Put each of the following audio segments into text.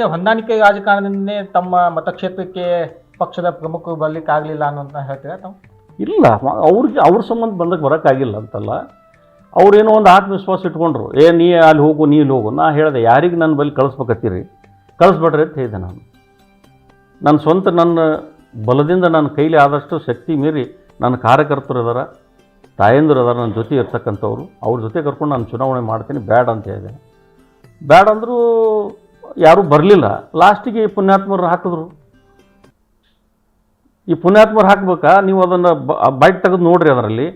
ಅಂದ್ರೆ ಹೊಂದಾಣಿಕೆ ರಾಜಕಾರಣದಿಂದನೇ ತಮ್ಮ ಮತಕ್ಷೇತ್ರಕ್ಕೆ ಪಕ್ಷದ ಪ್ರಮುಖರು ಬರಲಿಕ್ಕೆ ಆಗಲಿಲ್ಲ ಅನ್ನೋಂತ ಹೇಳ್ತೀರಾ ತಾವು ಇಲ್ಲ ಅವ್ರಿಗೆ, ಅವ್ರ ಸಂಬಂಧ ಬಂದಕ್ಕೆ ಬರೋಕ್ಕಾಗಿಲ್ಲ ಅಂತಲ್ಲ. ಅವ್ರೇನೋ ಒಂದು ಆತ್ಮವಿಶ್ವಾಸ ಇಟ್ಕೊಂಡ್ರು. ಏ, ನೀ ಅಲ್ಲಿ ಹೋಗು, ನೀ ಇಲ್ಲಿ ಹೋಗು. ನಾ ಹೇಳಿದೆ, ಯಾರಿಗೆ ನನ್ನ ಬಳಿ ಕಳಿಸ್ಬೇಕತ್ತೀರಿ? ಕಳಿಸ್ಬೇಡ್ರಿ ಅಂತ ಹೇಳಿದೆ ನಾನು. ನನ್ನ ಸ್ವಂತ ನನ್ನ ಬಲದಿಂದ ನನ್ನ ಕೈಲಿ ಆದಷ್ಟು ಶಕ್ತಿ ಮೀರಿ ನನ್ನ ಕಾರ್ಯಕರ್ತರು ಇದಾರ, ತಾಯಂದಿರು ಅದಾರ ನನ್ನ ಜೊತೆ ಇರ್ತಕ್ಕಂಥವ್ರು, ಅವ್ರ ಜೊತೆ ಕರ್ಕೊಂಡು ನಾನು ಚುನಾವಣೆ ಮಾಡ್ತೀನಿ, ಬ್ಯಾಡ ಅಂತ ಹೇಳಿದೆ. ಬ್ಯಾಡ ಅಂದರೂ ಯಾರೂ ಬರಲಿಲ್ಲ. ಲಾಸ್ಟಿಗೆ ಪುಣ್ಯಾತ್ಮರು ಹಾಕಿದ್ರು. ಈ ಪುಣ್ಯಾತ್ಮರು ಹಾಕ್ಬೇಕಾ? ನೀವು ಅದನ್ನು ಬೈಟ್ ತೆಗೆದು ನೋಡ್ರಿ ಅದರಲ್ಲಿ.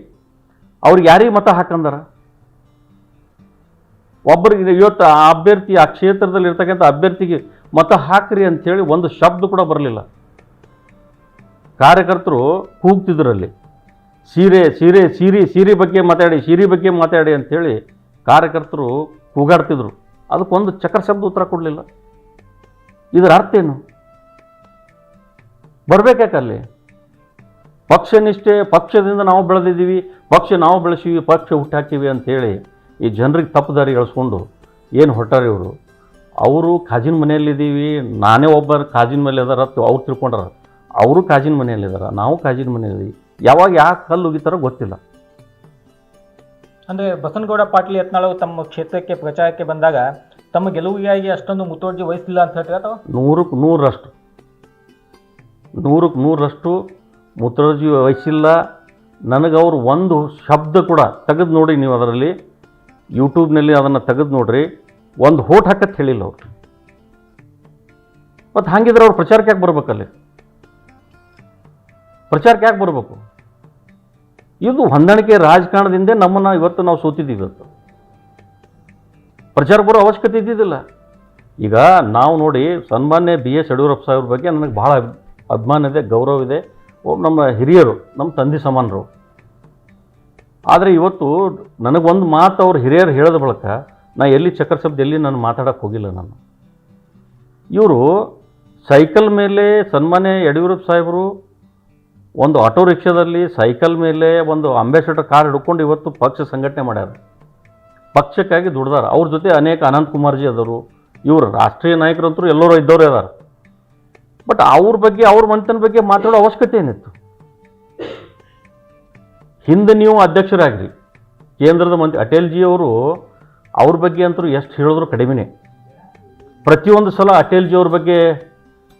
ಅವ್ರಿಗೆ ಯಾರಿಗೆ ಮತ ಹಾಕಂದಾರ? ಒಬ್ಬರಿಗೆ ಇವತ್ತು ಆ ಅಭ್ಯರ್ಥಿ ಆ ಕ್ಷೇತ್ರದಲ್ಲಿ ಇರ್ತಕ್ಕಂಥ ಅಭ್ಯರ್ಥಿಗೆ ಮತ ಹಾಕ್ರಿ ಅಂಥೇಳಿ ಒಂದು ಶಬ್ದ ಕೂಡ ಬರಲಿಲ್ಲ. ಕಾರ್ಯಕರ್ತರು ಕೂಗ್ತಿದ್ರಲ್ಲಿ ಸೀರೆ ಸೀರೆ ಸೀರೆ ಸೀರೆ ಬಗ್ಗೆ ಮಾತಾಡಿ, ಸೀರೆ ಬಗ್ಗೆ ಮಾತಾಡಿ ಅಂಥೇಳಿ ಕಾರ್ಯಕರ್ತರು ಕೂಗಾಡ್ತಿದ್ರು. ಅದಕ್ಕೊಂದು ಚಕ್ರ ಶಬ್ದ ಉತ್ತರ ಕೊಡಲಿಲ್ಲ. ಇದರ ಅರ್ಥ ಏನು? ಬರಬೇಕಲ್ಲಿ ಪಕ್ಷ ನಿಷ್ಠೆ, ಪಕ್ಷದಿಂದ ನಾವು ಬೆಳೆದಿದ್ದೀವಿ, ಪಕ್ಷ ನಾವು ಬೆಳೆಸೀವಿ ಪಕ್ಷ ಹುಟ್ಟಾಕಿವಿ ಅಂಥೇಳಿ ಈ ಜನರಿಗೆ ತಪ್ಪು ದಾರಿ ಎಳ್ಸ್ಕೊಂಡು ಏನು ಹೊಟ್ಟಾರೆ ಇವರು? ಅವರು ಕಾಜಿನ ಮನೆಯಲ್ಲಿದ್ದೀವಿ ನಾನೇ ಒಬ್ಬ ಕಾಜಿನ ಮೇಲೆ ಅದಾರ ಅವ್ರು ತಿಳ್ಕೊಂಡಾರ. ಅವರು ಕಾಜಿನ ಮನೆಯಲ್ಲಿದ್ದಾರೆ ನಾವು ಕಾಜಿನ ಮನೆಯಲ್ಲಿ ಯಾವಾಗ ಯಾಕೆ ಕಲ್ಲು ಉಗಿತಾರೋ ಗೊತ್ತಿಲ್ಲ. ಅಂದ್ರೆ ಬಸನಗೌಡ ಪಾಟೀಲ್ ಯತ್ನಾಳ್ ಅವರು ತಮ್ಮ ಕ್ಷೇತ್ರಕ್ಕೆ, ಪ್ರಚಾರಕ್ಕೆ ಬಂದಾಗ ತಮ್ಮ ಗೆಲುವಿಗಾಗಿ ಅಷ್ಟೊಂದು ಮುತುವರ್ಜಿ ವಹಿಸಿಲ್ಲ ಅಂತ ಹೇಳ್ತೀರಾ ಅಥವಾ? ನೂರಕ್ಕೆ ನೂರರಷ್ಟು. ನೂರಕ್ಕೆ ನೂರರಷ್ಟು ಮುತುವರ್ಜಿ ವಹಿಸಿಲ್ಲ ನನಗೆ ಅವರು ಒಂದು ಶಬ್ದ ಕೂಡ ತೆಗೆದು ನೋಡಿ ನೀವು ಅದರಲ್ಲಿ. ಯೂಟ್ಯೂಬ್ನಲ್ಲಿ ಅದನ್ನು ತೆಗೆದು ನೋಡ್ರಿ. ಒಂದು ಹೋಟ್ ಹಾಕತ್ ಹೇಳಿಲ್ಲ ಅವ್ರು. ಮತ್ತು ಹಾಗಿದ್ರೆ ಅವ್ರು ಪ್ರಚಾರಕ್ಕೆ ಯಾಕೆ ಬರ್ಬೇಕಲ್ಲಿ? ಪ್ರಚಾರಕ್ಕೆ ಯಾಕೆ ಬರಬೇಕು? ಇದು ಹೊಂದಾಣಿಕೆ ರಾಜಕಾರಣದಿಂದ ನಮ್ಮನ್ನು ಇವತ್ತು ನಾವು ಸೋತಿದ್ದೀವಿ ಇವತ್ತು ಪ್ರಚಾರ ಬರೋ ಅವಶ್ಯಕತೆ ಇದ್ದಿದ್ದಿಲ್ಲ. ಈಗ ನಾವು ನೋಡಿ ಸನ್ಮಾನ್ಯ ಬಿ ಎಸ್ ಯಡಿಯೂರಪ್ಪ ಸಾಹೇಬ್ರ ಬಗ್ಗೆ ನನಗೆ ಭಾಳ ಅಭಿಮಾನ ಇದೆ, ಗೌರವ ಇದೆ. ನಮ್ಮ ಹಿರಿಯರು, ನಮ್ಮ ತಂದೆ ಸಮಾನರು ಆದರೆ ಇವತ್ತು ನನಗೊಂದು ಮಾತು ಅವ್ರು ಹಿರಿಯರು ಹೇಳಿದ ಬಳಿಕ ನಾ ಎಲ್ಲಿ ಚಕ್ರ ಶಬ್ದ ಎಲ್ಲಿ ನಾನು ಮಾತಾಡೋಕೆ ಹೋಗಿಲ್ಲ ನಾನು. ಇವರು ಸೈಕಲ್ ಮೇಲೆ ಸನ್ಮಾನ್ಯ ಯಡಿಯೂರಪ್ಪ ಸಾಹೇಬರು ಒಂದು ಆಟೋ ರಿಕ್ಷಾದಲ್ಲಿ ಸೈಕಲ್ ಮೇಲೆ ಒಂದು ಅಂಬೇಸಡರ್ ಕಾರ್ ಹಿಡ್ಕೊಂಡು ಇವತ್ತು ಪಕ್ಷ ಸಂಘಟನೆ ಮಾಡ್ಯಾರ. ಪಕ್ಷಕ್ಕಾಗಿ ದುಡ್ದಾರ. ಅವ್ರ ಜೊತೆ ಅನೇಕ ಅನಂತ್ ಕುಮಾರ್ಜಿ ಅದರು ಇವರು ರಾಷ್ಟ್ರೀಯ ನಾಯಕರಂತರು ಎಲ್ಲರೂ ಇದ್ದವರೇ ಅದಾರ. ಬಟ್ ಅವ್ರ ಬಗ್ಗೆ, ಅವ್ರ ಮಂತನ ಬಗ್ಗೆ ಮಾತಾಡೋ ಅವಶ್ಯಕತೆ ಏನಿತ್ತು? ಹಿಂದೆ ನೀವು ಅಧ್ಯಕ್ಷರಾಗ್ರಿ. ಕೇಂದ್ರದ ಮಂತ್ರಿ ಅಟಲ್ಜಿ ಅವರು ಅವ್ರ ಬಗ್ಗೆ ಅಂತೂ ಎಷ್ಟು ಹೇಳಿದ್ರು ಕಡಿಮೆನೇ. ಪ್ರತಿಯೊಂದು ಸಲ ಅಟಲ್ಜಿ ಅವ್ರ ಬಗ್ಗೆ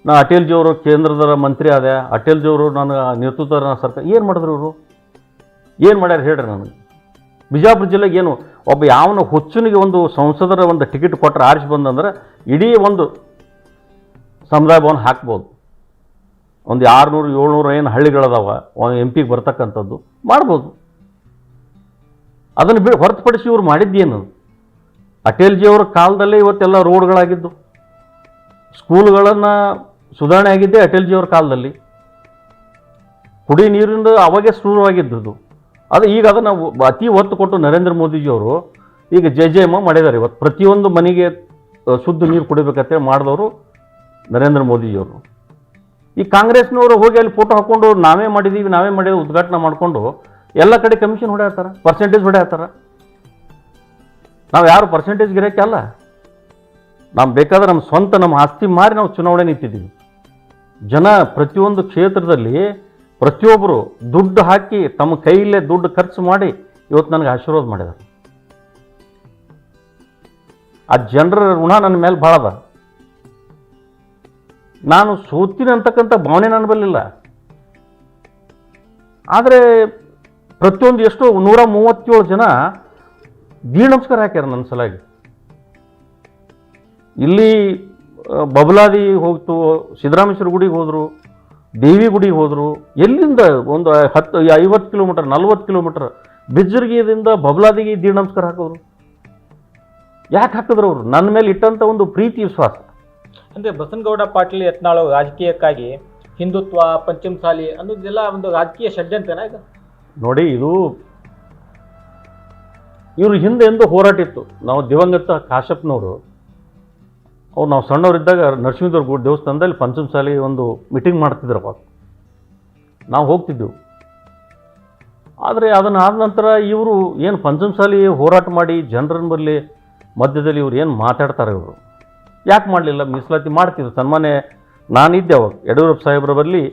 ನಾ ಅಟೇಲ್ಜಿಯವರು ಕೇಂದ್ರದ ಮಂತ್ರಿ ಆದ. ಅಟೇಲ್ಜಿಯವರು ಅವರು ನಾನು ನೇತೃತ್ವ ಸರ್ಕಾರ. ಏನು ಮಾಡಿದ್ರು ಇವರು? ಏನು ಮಾಡ್ಯಾರ ಹೇಳ್ರಿ ನನಗೆ. ಬಿಜಾಪುರ ಜಿಲ್ಲೆಗೆ ಏನು, ಒಬ್ಬ ಯಾವನ ಹುಚ್ಚನಿಗೆ ಒಂದು ಸಂಸದರ ಒಂದು ಟಿಕೆಟ್ ಕೊಟ್ಟರೆ ಆರಿಸಿ ಬಂದಂದ್ರೆ ಇಡೀ ಒಂದು ಸಮುದಾಯ ಭವನ ಹಾಕ್ಬೋದು. ಒಂದು ಆರುನೂರು, ಏಳ್ನೂರು ಏನು ಹಳ್ಳಿಗಳದಾವ ಒಂದು ಎಂ ಪಿಗೆ ಬರ್ತಕ್ಕಂಥದ್ದು ಮಾಡ್ಬೋದು. ಅದನ್ನು ಬಿಡಿ, ಹೊರತುಪಡಿಸಿ ಇವ್ರು ಮಾಡಿದ್ದೇನು ಅಟೇಲ್ಜಿಯವರ ಕಾಲದಲ್ಲೇ ಇವತ್ತೆಲ್ಲ ರೋಡ್ಗಳಾಗಿದ್ದು. ಸ್ಕೂಲ್ಗಳನ್ನು ಸುಧಾರಣೆ ಆಗಿದ್ದೆ ಅಟಲ್ಜಿ ಅವ್ರ ಕಾಲದಲ್ಲಿ. ಕುಡಿ ನೀರಿಂದ ಅವಾಗೆ ಶುರುವಾಗಿದ್ದದು ಅದು ಈಗ ಅದನ್ನು ಅತಿ ಒತ್ತು ಕೊಟ್ಟು ನರೇಂದ್ರ ಮೋದಿಜಿಯವರು ಈಗ ಜೆ ಜೆ ಎಂ ಮಾಡಿದ್ದಾರೆ. ಇವತ್ತು ಪ್ರತಿಯೊಂದು ಮನೆಗೆ ಶುದ್ಧ ನೀರು ಕುಡಿಬೇಕಂತೇಳಿ ಮಾಡಿದವರು ನರೇಂದ್ರ ಮೋದಿಜಿಯವರು. ಈ ಕಾಂಗ್ರೆಸ್ನವರು ಹೋಗಿ ಅಲ್ಲಿ ಫೋಟೋ ಹಾಕ್ಕೊಂಡು ನಾವೇ ಮಾಡಿದ್ದೀವಿ ನಾವೇ ಮಾಡಿದ್ದೀವಿ ಉದ್ಘಾಟನೆ ಮಾಡಿಕೊಂಡು ಎಲ್ಲ ಕಡೆ ಕಮಿಷನ್ ಹೊಡೆಯತ್ತಾರ ಪರ್ಸೆಂಟೇಜ್ ಹೊಡೆಯತ್ತಾರ? ನಾವು ಯಾರು ಪರ್ಸೆಂಟೇಜ್ ಗಿರಕ್ಕೆ ಅಲ್ಲ. ನಾವು ಬೇಕಾದ್ರೆ ನಮ್ಮ ಸ್ವಂತ ನಮ್ಮ ಆಸ್ತಿ ಮಾರಿ ನಾವು ಚುನಾವಣೆ ನಿಂತಿದ್ದೀವಿ. ಜನ ಪ್ರತಿಯೊಂದು ಕ್ಷೇತ್ರದಲ್ಲಿ ಪ್ರತಿಯೊಬ್ಬರು ದುಡ್ಡು ಹಾಕಿ ತಮ್ಮ ಕೈಯಲ್ಲೇ ದುಡ್ಡು ಖರ್ಚು ಮಾಡಿ ಇವತ್ತು ನನಗೆ ಆಶೀರ್ವಾದ ಮಾಡಿದ್ದಾರೆ. ಆ ಜನರ ಋಣ ನನ್ನ ಮೇಲೆ ಭಾಳ ಅದ. ನಾನು ಸೋತೀನಿ ಅಂತಕ್ಕಂಥ ಭಾವನೆ ನನ್ನ ಬರಲಿಲ್ಲ ಆದರೆ ಪ್ರತಿಯೊಂದು ಎಷ್ಟು ನೂರ ಮೂವತ್ತೇಳು ಜನ ದೀಡ್ ನಮಸ್ಕಾರ ಹಾಕ್ಯಾರ ನನ್ನ ಸಲಾಗಿ ಇಲ್ಲಿ ಬಬಲಾದಿ ಹೋಗ್ತು ಸಿದ್ದರಾಮೇಶ್ವರ ಗುಡಿಗೆ ಹೋದರು ದೇವಿ ಗುಡಿಗೆ ಹೋದರು ಎಲ್ಲಿಂದ ಒಂದು ಹತ್ತು ಐವತ್ತು ಕಿಲೋಮೀಟರ್ ನಲ್ವತ್ತು ಕಿಲೋಮೀಟರ್ ಬಿಜ್ಜರ್ಗಿಯಿಂದ ಬಬಲಾದಿಗೆ ದೀಡ್ ನಮಸ್ಕಾರ ಹಾಕೋರು. ಯಾಕೆ ಹಾಕಿದ್ರು ಅವರು? ನನ್ನ ಮೇಲೆ ಇಟ್ಟಂಥ ಒಂದು ಪ್ರೀತಿ ವಿಶ್ವಾಸ. ಅಂದರೆ ಬಸನಗೌಡ ಪಾಟೀಲ್ ಯತ್ನಾಳ್ ರಾಜಕೀಯಕ್ಕಾಗಿ ಹಿಂದುತ್ವ ಪಂಚಮಸಾಲಿ ಅನ್ನೋದೆಲ್ಲ ಒಂದು ರಾಜಕೀಯ ಷಡ್ಯಂತ್ರನ ಇದು? ನೋಡಿ ಇದು ಇವರು ಹಿಂದೆ ಎಂದು ಹೋರಾಟಿತ್ತು. ನಾವು ದಿವಂಗತ ಕಾಶಪ್ಪನವರು ಅವ್ರು ನಾವು ಸಣ್ಣವರಿದ್ದಾಗ ನರಸಿಂಹದವ್ರ ದೇವಸ್ಥಾನದಲ್ಲಿ ಪಂಚಮಸಾಲಿ ಒಂದು ಮೀಟಿಂಗ್ ಮಾಡ್ತಿದ್ರಪ್ಪ ನಾವು ಹೋಗ್ತಿದ್ದೆವು. ಆದರೆ ಅದನ್ನು ಆದ ನಂತರ ಇವರು ಏನು ಪಂಚಮಸಾಲಿ ಹೋರಾಟ ಮಾಡಿ ಜನರನ್ನು ಬರಲಿ, ಮಧ್ಯದಲ್ಲಿ ಇವ್ರು ಏನು ಮಾತಾಡ್ತಾರೆ ಇವರು? ಯಾಕೆ ಮಾಡಲಿಲ್ಲ? ಮೀಸಲಾತಿ ಮಾಡ್ತಿದ್ರು. ಸನ್ಮಾನ್ಯ ನಾನಿದ್ದೆ ಅವಾಗ. ಯಡಿಯೂರಪ್ಪ ಸಾಹೇಬ್ರ ಬರಲಿ,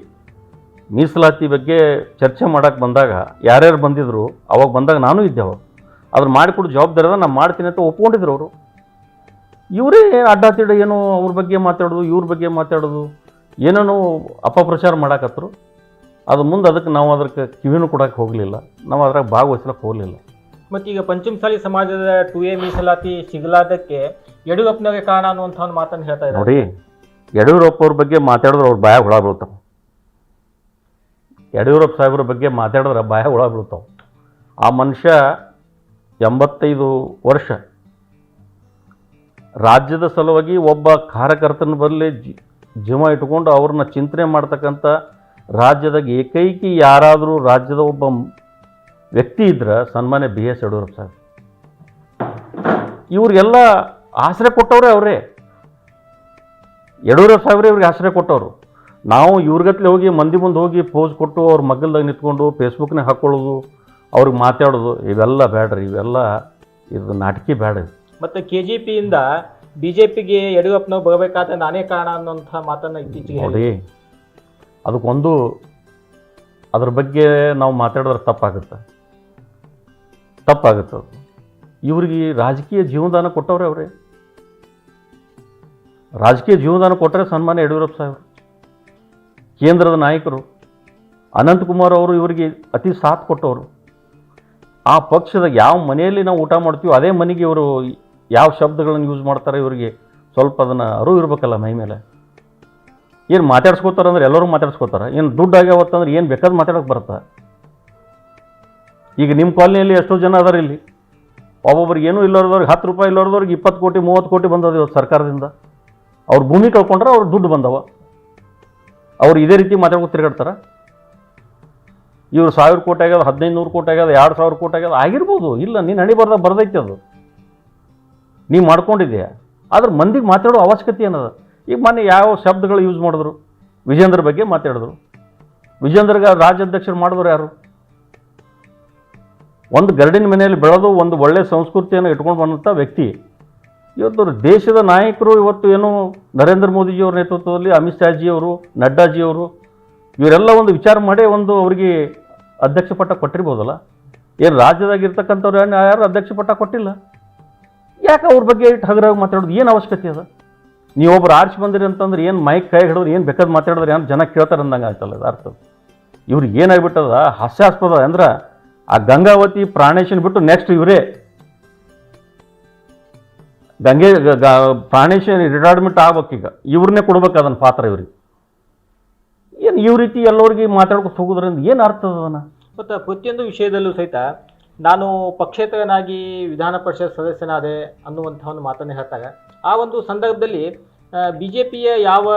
ಮೀಸಲಾತಿ ಬಗ್ಗೆ ಚರ್ಚೆ ಮಾಡೋಕ್ಕೆ ಬಂದಾಗ ಯಾರ್ಯಾರು ಬಂದಿದ್ರು, ಅವಾಗ ಬಂದಾಗ ನಾನು ಇದ್ದೆ ಅವಾಗ. ಅದ್ರ ಮಾಡಿಕೊಡೋ ಜವಾಬ್ದಾರಿ ನಾನು ಮಾಡ್ತೀನಿ ಅಂತ ಒಪ್ಕೊಂಡಿದ್ರು ಅವರು. ಇವರೇ ಅಡ್ಡಾತಿಡ ಏನು ಅವ್ರ ಬಗ್ಗೆ ಮಾತಾಡೋದು ಇವ್ರ ಬಗ್ಗೆ ಮಾತಾಡೋದು ಏನೇನೋ ಅಪಪ್ರಚಾರ ಮಾಡಾಕತ್ರು. ಅದು ಮುಂದೆ ಅದಕ್ಕೆ ನಾವು ಅದಕ್ಕೆ ಕಿವಿನೂ ಕೊಡೋಕೆ ಹೋಗಲಿಲ್ಲ. ನಾವು ಅದ್ರಾಗ ಭಾಗವಹಿಸ್ಲಕ್ಕೆ ಹೋಗಲಿಲ್ಲ. ಮತ್ತು ಈಗ ಪಂಚಮಸಾಲಿ ಸಮಾಜದ ಟು ಎ ಮೀಸಲಾತಿ ಸಿಗಲಾದಕ್ಕೆ ಯಡಿಯೂರಪ್ಪನವ್ರಿಗೆ ಕಾರಣ ಅನ್ನುವಂಥ ಒಂದು ಮಾತನ್ನು ಹೇಳ್ತಾ ಇದ್ದಾರೆ. ನೋಡಿ ಯಡಿಯೂರಪ್ಪ ಅವ್ರ ಬಗ್ಗೆ ಮಾತಾಡಿದ್ರೆ ಅವ್ರ ಬಾಯ ಹುಳ ಬೀಳ್ತಾವೆ. ಯಡಿಯೂರಪ್ಪ ಸಾಹೇಬ್ರ ಬಗ್ಗೆ ಮಾತಾಡಿದ್ರೆ ಬಾಯ ಹುಳ ಬೀಳ್ತಾವೆ. ಆ ಮನುಷ್ಯ ಎಂಬತ್ತೈದು ವರ್ಷ ರಾಜ್ಯದ ಸಲುವಾಗಿ ಒಬ್ಬ ಕಾರ್ಯಕರ್ತನ ಬರಲಿ ಜೀವ ಇಟ್ಕೊಂಡು ಅವ್ರನ್ನ ಚಿಂತನೆ ಮಾಡ್ತಕ್ಕಂಥ ರಾಜ್ಯದಾಗ ಏಕೈಕಿ ಯಾರಾದರೂ ರಾಜ್ಯದ ಒಬ್ಬ ವ್ಯಕ್ತಿ ಇದ್ರೆ ಸನ್ಮಾನ್ಯ ಬಿ ಎಸ್ ಯಡಿಯೂರಪ್ಪ ಸರ್ ಇವ್ರಿಗೆಲ್ಲ ಆಶ್ರಯ ಕೊಟ್ಟವ್ರೆ ಅವರೇ. ಯಡಿಯೂರಪ್ಪ ಸಾಹೇಬ್ರೆ ಇವ್ರಿಗೆ ಆಶ್ರಯ ಕೊಟ್ಟವರು. ನಾವು ಇವ್ರಿಗತ್ಲೆ ಹೋಗಿ ಮಂದಿ ಮುಂದೆ ಹೋಗಿ ಪೋಸ್ ಕೊಟ್ಟು ಅವ್ರ ಮಗ್ಗಲ್ದಾಗ ನಿಂತ್ಕೊಂಡು ಫೇಸ್ಬುಕ್ನಾಗ ಹಾಕ್ಕೊಳ್ಳೋದು ಅವ್ರಿಗೆ ಮಾತಾಡೋದು, ಇವೆಲ್ಲ ಬೇಡ್ರಿ ಇವೆಲ್ಲ ಇದು ನಾಟಕಿ ಬೇಡ. ಮತ್ತೆ ಕೆ ಜಿ ಪಿಯಿಂದ ಬಿ ಜೆ ಪಿಗೆ ಯಡಿಯೂರಪ್ಪನವ್ರು ಬರಬೇಕಾದ ನಾನೇ ಕಾರಣ ಅನ್ನೋಂಥ ಮಾತನ್ನು ಇತ್ತೀಚೆಗೆ ನೋಡಿ, ಅದಕ್ಕೊಂದು, ಅದ್ರ ಬಗ್ಗೆ ನಾವು ಮಾತಾಡಿದ್ರೆ ತಪ್ಪಾಗುತ್ತೆ. ತಪ್ಪಾಗುತ್ತೆ ಅದು. ಇವ್ರಿಗೆ ರಾಜಕೀಯ ಜೀವನದಾನ ಕೊಟ್ಟವ್ರೆ ಅವರೇ. ರಾಜಕೀಯ ಜೀವನದಾನ ಕೊಟ್ಟರೆ ಸನ್ಮಾನ ಯಡಿಯೂರಪ್ಪ ಸಾಹೇಬರು. ಕೇಂದ್ರದ ನಾಯಕರು, ಅನಂತಕುಮಾರ್ ಅವರು ಇವರಿಗೆ ಅತಿ ಸಾಥ್ ಕೊಟ್ಟವರು. ಆ ಪಕ್ಷದ ಯಾವ ಮನೆಯಲ್ಲಿ ನಾವು ಊಟ ಮಾಡ್ತೀವೋ ಅದೇ ಮನೆಗೆ ಇವರು ಯಾವ ಶಬ್ದಗಳನ್ನು ಯೂಸ್ ಮಾಡ್ತಾರೆ ಇವರಿಗೆ? ಸ್ವಲ್ಪ ಅದನ್ನು ಅರಿವು ಇರಬೇಕಲ್ಲ ಮೈ ಮೇಲೆ. ಏನು ಮಾತಾಡ್ಸ್ಕೋತಾರೆ ಅಂದ್ರೆ ಎಲ್ಲರೂ ಮಾತಾಡ್ಸ್ಕೋತಾರೆ. ಏನು ದುಡ್ಡು ಆಗ್ಯಾವತ್ತಂದ್ರೆ ಏನು ಬೇಕಾದ್ರೆ ಮಾತಾಡೋಕೆ ಬರುತ್ತಾ? ಈಗ ನಿಮ್ಮ ಕಾಲನಿಯಲ್ಲಿ ಎಷ್ಟೋ ಜನ ಅದಾರ ಇಲ್ಲಿ. ಒಬ್ಬೊಬ್ರಿಗೆ ಏನೂ ಇಲ್ಲವ್ರದವ್ರಿಗೆ ಹತ್ತು ರೂಪಾಯಿ ಇಲ್ಲವ್ರದವ್ರಿಗೆ ಇಪ್ಪತ್ತು ಕೋಟಿ, ಮೂವತ್ತು ಕೋಟಿ ಬಂದದ ಇವತ್ತು ಸರ್ಕಾರದಿಂದ. ಅವ್ರು ಭೂಮಿ ಕಳ್ಕೊಂಡ್ರೆ ಅವ್ರು ದುಡ್ಡು ಬಂದವ. ಅವ್ರು ಇದೇ ರೀತಿ ಮಾತಾಡ್ಕೊಂಡು ತಿರುಗಾಡ್ತಾರೆ. ಇವ್ರು ಸಾವಿರ ಕೋಟಿ ಆಗ್ಯದ ಹದಿನೈದು ನೂರು ಕೋಟಿ ಆಗ್ಯದ, ಎರಡು ಸಾವಿರ ಕೋಟಿ ಆಗ್ಯದ ಆಗಿರ್ಬೋದು. ಇಲ್ಲ, ನೀನು ಹಣಿ ಬರ್ದಾಗ ಬರ್ದೈತೆ ಅದು. ನೀವು ಮಾಡ್ಕೊಂಡಿದ್ಯಾ ಆದ್ರೆ ಮಂದಿಗೆ ಮಾತಾಡೋ ಅವಶ್ಯಕತೆ ಏನದ? ಈಗ ಮೊನ್ನೆ ಯಾವ ಶಬ್ದಗಳು ಯೂಸ್ ಮಾಡಿದ್ರು? ವಿಜೇಂದ್ರ ಬಗ್ಗೆ ಮಾತಾಡಿದ್ರು. ವಿಜೇಂದ್ರಗ ರಾಜ್ಯಾಧ್ಯಕ್ಷರು ಮಾಡಿದ್ರು ಯಾರು? ಒಂದು ಗರಡಿನ ಮನೆಯಲ್ಲಿ ಬೆಳೆದು ಒಂದು ಒಳ್ಳೆಯ ಸಂಸ್ಕೃತಿಯನ್ನು ಇಟ್ಕೊಂಡು ಬಂದಂಥ ವ್ಯಕ್ತಿ. ಇವತ್ತು ದೇಶದ ನಾಯಕರು ಇವತ್ತು ಏನು ನರೇಂದ್ರ ಮೋದಿಜಿಯವ್ರ ನೇತೃತ್ವದಲ್ಲಿ, ಅಮಿತ್ ಶಾಜಿಯವರು, ನಡ್ಡಾಜಿಯವರು, ಇವರೆಲ್ಲ ಒಂದು ವಿಚಾರ ಮಾಡಿ ಒಂದು ಅವರಿಗೆ ಅಧ್ಯಕ್ಷ ಪಟ್ಟ ಕೊಟ್ಟಿರ್ಬೋದಲ್ಲ? ಏನು ರಾಜ್ಯದಾಗಿರ್ತಕ್ಕಂಥವ್ರು ಯಾರು ಅಧ್ಯಕ್ಷ ಪಟ್ಟ ಕೊಟ್ಟಿಲ್ಲ? ಯಾಕೆ ಅವ್ರ ಬಗ್ಗೆ ಇಟ್ಟು ಹಗರಾಗಿ ಮಾತಾಡೋದು? ಏನು ಅವಶ್ಯಕತೆ ಅದ? ನೀವೊಬ್ರು ಆರ್ಚ್ ಬಂದಿರಿ ಅಂತಂದ್ರೆ ಏನು ಮೈಕ್ ಕೈ ಹಿಡಿದ್ರೆ ಏನು ಬೇಕಾದ್ ಮಾತಾಡಿದ್ರೆ ಏನು ಜನ ಕೇಳ್ತಾರೆ ಅಂದಂಗೆ ಆಯ್ತಲ್ಲ ಅದು ಅರ್ಥ. ಇವ್ರಿಗೆ ಏನಾಗ್ಬಿಟ್ಟದ? ಹಾಸ್ಯಾಸ್ಪದ ಅಂದ್ರೆ ಆ ಗಂಗಾವತಿ ಪ್ರಾಣೇಶನ್ ಬಿಟ್ಟು ನೆಕ್ಸ್ಟ್ ಇವರೇ. ಗಂಗೆ ಪ್ರಾಣೇಶನ್ ರಿಟೈರ್ಮೆಂಟ್ ಆಗ್ಬೇಕೀಗ. ಇವ್ರನ್ನೇ ಕೊಡ್ಬೇಕು ಅದನ್ನ ಪಾತ್ರ ಇವ್ರಿಗೆ. ಏನು ಇವ್ ರೀತಿ ಎಲ್ಲರಿಗೆ ಮಾತಾಡ್ಕೊತ ಹೋಗೋದ್ರಿಂದ ಏನು ಅರ್ಥ ಅದನ್ನ? ಮತ್ತು ಪ್ರತಿಯೊಂದು ವಿಷಯದಲ್ಲೂ ಸಹಿತ ನಾನು ಪಕ್ಷೇತರನಾಗಿ ವಿಧಾನ ಪರಿಷತ್ ಸದಸ್ಯನಾದೆ ಅನ್ನುವಂಥ ಒಂದು ಮಾತನ್ನು ಹೇಳ್ತಾರೆ. ಆ ಒಂದು ಸಂದರ್ಭದಲ್ಲಿ ಬಿ ಜೆ ಪಿಯ ಯಾವ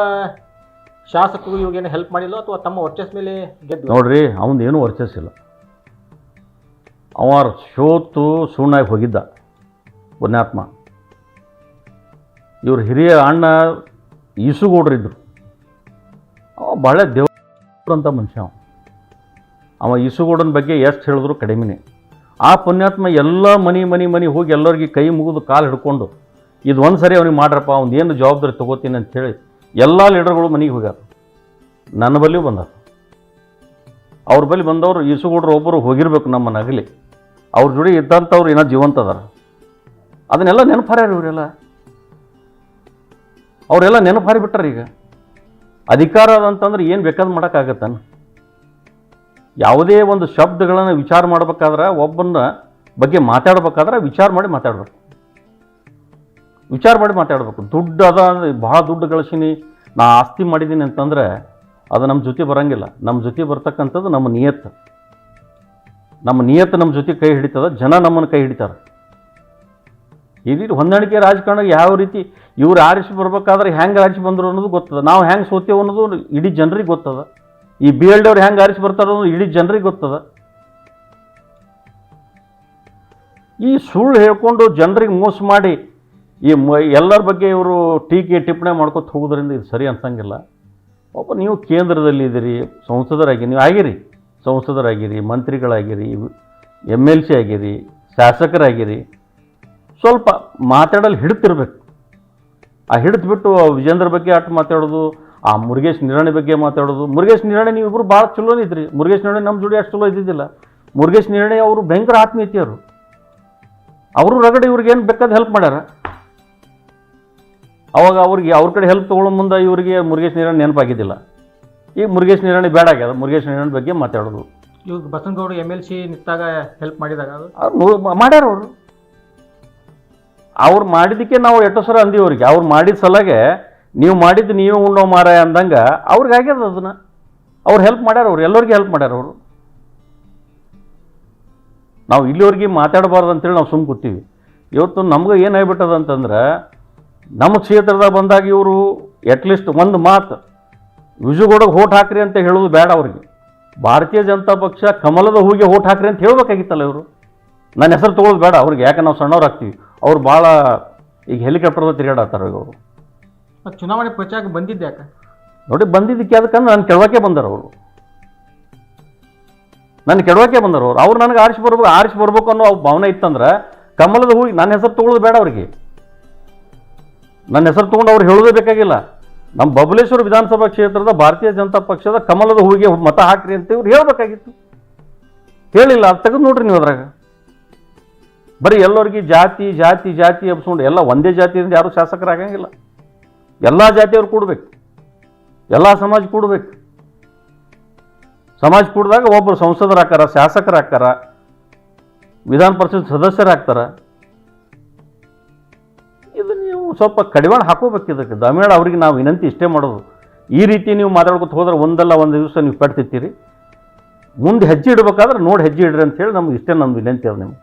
ಶಾಸಕರು ಇವಾಗೇನು ಹೆಲ್ಪ್ ಮಾಡಿಲ್ಲ ಅಥವಾ ತಮ್ಮ ವರ್ಚಸ್ ಮೇಲೆ ಗೆದ್ದು ನೋಡ್ರಿ ಏನೂ ವರ್ಚಸ್ಸಿಲ್ಲ ಅವ ಶೋತು ಸುಣ್ಣಾಗಿ ಹೋಗಿದ್ದ, ಪುಣ್ಯಾತ್ಮ. ಇವ್ರ ಹಿರಿಯ ಅಣ್ಣ ಈಸುಗೌಡ್ರಿದ್ರು ಅವ ಭಾಳ ದೇವ್ರಂಥ ಮನುಷ್ಯ ಅವ. ಈಸುಗೌಡನ ಬಗ್ಗೆ ಎಷ್ಟು ಹೇಳಿದ್ರು ಕಡಿಮೆನೇ. ಆ ಪುಣ್ಯಾತ್ಮ ಎಲ್ಲ ಮನೆ ಮನೆ ಮನೆ ಹೋಗಿ ಎಲ್ಲರಿಗೆ ಕೈ ಮುಗಿದು ಕಾಲು ಹಿಡ್ಕೊಂಡು, ಇದು ಒಂದು ಸರಿ ಅವ್ನಿಗೆ ಮಾಡ್ರಪ್ಪ, ಅವ್ನು ಏನು ಜವಾಬ್ದಾರಿ ತಗೋತೀನಿ ಅಂಥೇಳಿ ಎಲ್ಲ ಲೀಡರ್ಗಳು ಮನೆಗೆ ಹೋಗ್ಯಾರ. ನನ್ನ ಬಳಿಯೂ ಬಂದಾರ. ಅವ್ರ ಬಳಿ ಬಂದವರು ಈಸುಗೌಡ್ರು ಒಬ್ಬರು ಹೋಗಿರ್ಬೇಕು ನಮ್ಮ ನಗಲಿ ಅವ್ರ ಜೋಡಿ ಇದ್ದಂಥವ್ರು ಏನೋ ಜೀವಂತ ಅದಾರ. ಅದನ್ನೆಲ್ಲ ನೆನಪಾರ್ಯಾರ ಇವರೆಲ್ಲ? ಅವರೆಲ್ಲ ನೆನಪಾರಿ ಬಿಟ್ಟಾರ ಈಗ? ಅಧಿಕಾರ ಅಂತಂದ್ರೆ ಏನು ಬೇಕಾದ್ ಮಾಡೋಕ್ಕಾಗತ್ತಾನ? ಯಾವುದೇ ಒಂದು ಶಬ್ದಗಳನ್ನು ವಿಚಾರ ಮಾಡಬೇಕಾದ್ರೆ ಒಬ್ಬನ ಬಗ್ಗೆ ಮಾತಾಡ್ಬೇಕಾದ್ರೆ ವಿಚಾರ ಮಾಡಿ ಮಾತಾಡಬೇಕು. ವಿಚಾರ ಮಾಡಿ ಮಾತಾಡಬೇಕು. ದುಡ್ಡು ಅದ ಭಾಳ ದುಡ್ಡು ಗಳಿಸೀನಿ, ನಾ ಆಸ್ತಿ ಮಾಡಿದ್ದೀನಿ ಅಂತಂದ್ರೆ ಅದು ನಮ್ಮ ಜೊತೆ ಬರೋಂಗಿಲ್ಲ. ನಮ್ಮ ಜೊತೆ ಬರ್ತಕ್ಕಂಥದ್ದು ನಮ್ಮ ನಿಯತ್ತು. ನಮ್ಮ ನಿಯತ್ತು ನಮ್ಮ ಜೊತೆ ಕೈ ಹಿಡಿತದ, ಜನ ನಮ್ಮನ್ನು ಕೈ ಹಿಡಿತಾರೆ. ರೀತಿ ಹೊಂದಾಣಿಕೆ ರಾಜಕಾರಣ ಯಾವ ರೀತಿ ಇವ್ರು ಆರಿಸಿ ಬರ್ಬೇಕಾದ್ರೆ ಹೆಂಗೆ ಆರಿಸಿ ಬಂದರು ಅನ್ನೋದು ಗೊತ್ತದ. ನಾವು ಹೆಂಗೆ ಸೋತೇವೆ ಅನ್ನೋದು ಇಡೀ ಜನರಿಗೆ ಗೊತ್ತದ. ಈ ಬಿ ಎಲ್ ಅವ್ರು ಹೆಂಗೆ ಆರಿಸಿ ಬರ್ತಾರೋ ಇಡೀ ಜನರಿಗೆ ಗೊತ್ತದ. ಈ ಸುಳ್ಳು ಹೇಳ್ಕೊಂಡು ಜನರಿಗೆ ಮೋಸ ಮಾಡಿ ಈ ಮ, ಎಲ್ಲರ ಬಗ್ಗೆ ಇವರು ಟೀಕೆ ಟಿಪ್ಪಣಿ ಮಾಡ್ಕೊತ ಹೋಗೋದ್ರಿಂದ ಇದು ಸರಿ ಅನ್ಸಂಗಿಲ್ಲ. ಒಬ್ಬ ನೀವು ಕೇಂದ್ರದಲ್ಲಿ ಇದ್ದೀರಿ, ಸಂಸದರಾಗಿ, ನೀವು ಆಗಿರಿ, ಸಂಸದರಾಗಿರಿ, ಮಂತ್ರಿಗಳಾಗಿರಿ ಎಂ ಎಲ್ ಸಿ ಆಗಿರಿ, ಶಾಸಕರಾಗಿರಿ, ಸ್ವಲ್ಪ ಮಾತಾಡಲು ಹಿಡ್ತಿರ್ಬೇಕು. ಆ ಹಿಡಿದ್ಬಿಟ್ಟು ವಿಜೇಂದ್ರ ಬಗ್ಗೆ ಆಟ ಮಾತಾಡೋದು ಆ ಮುರುಗೇಶ್ ನಿರಾಣಿ ಬಗ್ಗೆ ಮಾತಾಡೋದು. ಮುರುಗೇಶ್ ನಿರಾಣಿ ನೀವು ಇಬ್ಬರು ಭಾಳ ಚಲೋ ಇದ್ರಿ. ಮುರುಗೇಶ್ ನಿರಾಣಿ ನಮ್ಮ ಜೋಡಿ ಅಷ್ಟು ಚಲೋ ಇದ್ದಿದ್ದಿಲ್ಲ. ಮುರುಗೇಶ್ ನಿರಾಣಿ ಅವರು ಭಯಂಕರ ಆತ್ಮೀಯತೆಯವರು. ಅವರು ರಗಡೆ ಇವ್ರಿಗೆ ಏನು ಬೇಕಾದ ಹೆಲ್ಪ್ ಮಾಡ್ಯಾರ. ಅವಾಗ ಅವ್ರಿಗೆ ಅವ್ರ ಕಡೆ ಹೆಲ್ಪ್ ತೊಗೊಳ್ಳೋ ಮುಂದೆ ಇವರಿಗೆ ಮುರುಗೇಶ್ ನಿರಾಣಿ ನೆನಪಾಗಿದ್ದಿಲ್ಲ. ಈಗ ಮುರುಗೇಶ್ ನಿರಾಣಿ ಬೇಡ ಆಗ್ಯದ. ಮುರುಗೇಶ್ ನಿರಾಣಿ ಬಗ್ಗೆ ಮಾತಾಡೋದು. ಇವಾಗ ಬಸನಗೌಡ ಎಂ ಎಲ್ ಸಿ ನಿಂತಾಗ ಹೆಲ್ಪ್ ಮಾಡಿದಾಗ ಮಾಡ್ಯಾರ ಅವರು. ಅವ್ರು ಮಾಡಿದ್ದಕ್ಕೆ ನಾವು ಎಷ್ಟೋ ಸಲ ಅಂದೀವಿ ಅವ್ರಿಗೆ. ಅವ್ರು ಮಾಡಿದ ಸಲಾಗೆ ನೀವು ಮಾಡಿದ್ದು ನೀವು ಉಣ್ಣೋ ಮಾರ ಅಂದಂಗೆ ಅವ್ರಿಗೆ ಆಗ್ಯದ ಅದನ್ನು. ಅವ್ರು ಹೆಲ್ಪ್ ಮಾಡ್ಯಾರ ಅವ್ರು, ಎಲ್ಲರಿಗೆ ಹೆಲ್ಪ್ ಮಾಡ್ಯಾರ ಅವರು. ನಾವು ಇಲ್ಲಿವರೆಗೆ ಮಾತಾಡಬಾರ್ದು ಅಂತೇಳಿ ನಾವು ಸುಮ್ಮ ಕೂತೀವಿ. ಇವತ್ತು ನಮ್ಗೆ ಏನಾಗ್ಬಿಟ್ಟದ ಅಂತಂದ್ರೆ, ನಮ್ಮ ಕ್ಷೇತ್ರದಾಗ ಬಂದಾಗ ಇವರು ಅಟ್ಲೀಸ್ಟ್ ಒಂದು ಮಾತು, ವಿಜುಗೌಡಗೆ ಹೋಟ್ ಹಾಕ್ರಿ ಅಂತ ಹೇಳೋದು ಬೇಡ ಅವ್ರಿಗೆ. ಭಾರತೀಯ ಜನತಾ ಪಕ್ಷ ಕಮಲದ ಹೂಗೆ ಹೋಟ್ ಹಾಕ್ರಿ ಅಂತ ಹೇಳ್ಬೇಕಾಗಿತ್ತಲ್ಲ ಇವರು. ನನ್ನ ಹೆಸರು ತೊಗೊಳೋದು ಬೇಡ ಅವ್ರಿಗೆ ಯಾಕೆ ನಾವು ಸಣ್ಣವ್ರು ಆಗ್ತೀವಿ ಅವ್ರು ಭಾಳ ಈಗ ಹೆಲಿಕಾಪ್ಟರ್ದ ತಿರುಗಾಡತ್ತಾರ ಇವರು. ಚುನಾವಣೆ ಪ್ರಚಾರಕ್ಕೆ ಬಂದಿದ್ದೆ ಯಾಕೆ? ನೋಡಿ, ಬಂದಿದ್ದಕ್ಕೆ ಅದಕ್ಕಂದ್ರೆ ನಾನು ಕೇಳೋಕೆ ಬಂದರು ಅವರು. ನನ್ನ ಕೆಡವಕ್ಕೆ ಬಂದರು ಅವ್ರು. ಅವ್ರು ನನಗೆ ಆರಿಸಿ ಬರ್ಬೇಕು ಆರಿಸಿ ಬರ್ಬೇಕು ಅನ್ನೋ ಭಾವನೆ ಇತ್ತಂದ್ರೆ ಕಮಲದ ಹೂ ನನ್ನ ಹೆಸರು ತೊಗೊಳ್ಳೋದು ಬೇಡ ಅವ್ರಿಗೆ. ನನ್ನ ಹೆಸರು ತೊಗೊಂಡು ಅವ್ರು ಹೇಳೋದೇ ಬೇಕಾಗಿಲ್ಲ. ನಮ್ಮ ಬಬಲೇಶ್ವರ ವಿಧಾನಸಭಾ ಕ್ಷೇತ್ರದ ಭಾರತೀಯ ಜನತಾ ಪಕ್ಷದ ಕಮಲದ ಹೂವಿಗೆ ಮತ ಹಾಕ್ರಿ ಅಂತ ಇವ್ರು ಹೇಳಬೇಕಾಗಿತ್ತು. ಹೇಳಿಲ್ಲ, ಅದು ತೆಗೆದು ನೋಡ್ರಿ ನೀವು ಅದ್ರಾಗ. ಬರೀ ಎಲ್ಲರಿಗೆ ಜಾತಿ ಜಾತಿ ಜಾತಿ ಎಬ್ಸ್ಕೊಂಡು ಎಲ್ಲ ಒಂದೇ ಜಾತಿಯಿಂದ ಯಾರು ಶಾಸಕರಾಗಂಗಿಲ್ಲ. ಎಲ್ಲ ಜಾತಿಯವ್ರು ಕೂಡಬೇಕು. ಎಲ್ಲ ಸಮಾಜ ಕೂಡಬೇಕು. ಸಮಾಜ ಕೂಡಿದಾಗ ಒಬ್ಬರು ಸಂಸದರು ಹಾಕಾರ ಶಾಸಕರು ಹಾಕಾರ ವಿಧಾನ ಪರಿಷತ್ ಸದಸ್ಯರು ಹಾಕ್ತಾರ ಇದು ನೀವು ಸ್ವಲ್ಪ ಕಡಿವಾಣ ಹಾಕೋಬೇಕು ಇದಕ್ಕೆ. ದಮೇಳ ಅವ್ರಿಗೆ ನಾವು ವಿನಂತಿ ಇಷ್ಟೇ ಮಾಡೋದು. ಈ ರೀತಿ ನೀವು ಮಾತಾಡ್ಕೊತ ಹೋದ್ರೆ ಒಂದಲ್ಲ ಒಂದು ದಿವಸ ನೀವು ಪಡ್ತಿರ್ತೀರಿ. ಮುಂದೆ ಹೆಜ್ಜೆ ಇಡಬೇಕಾದ್ರೆ ನೋಡಿ ಹೆಜ್ಜೆ ಇಡ್ರಿ ಅಂತ ಹೇಳಿ ನಮ್ಗೆ ಇಷ್ಟೇ ನಮ್ಮ ವಿನಂತಿ ಅದು ನಿಮ್ಗೆ.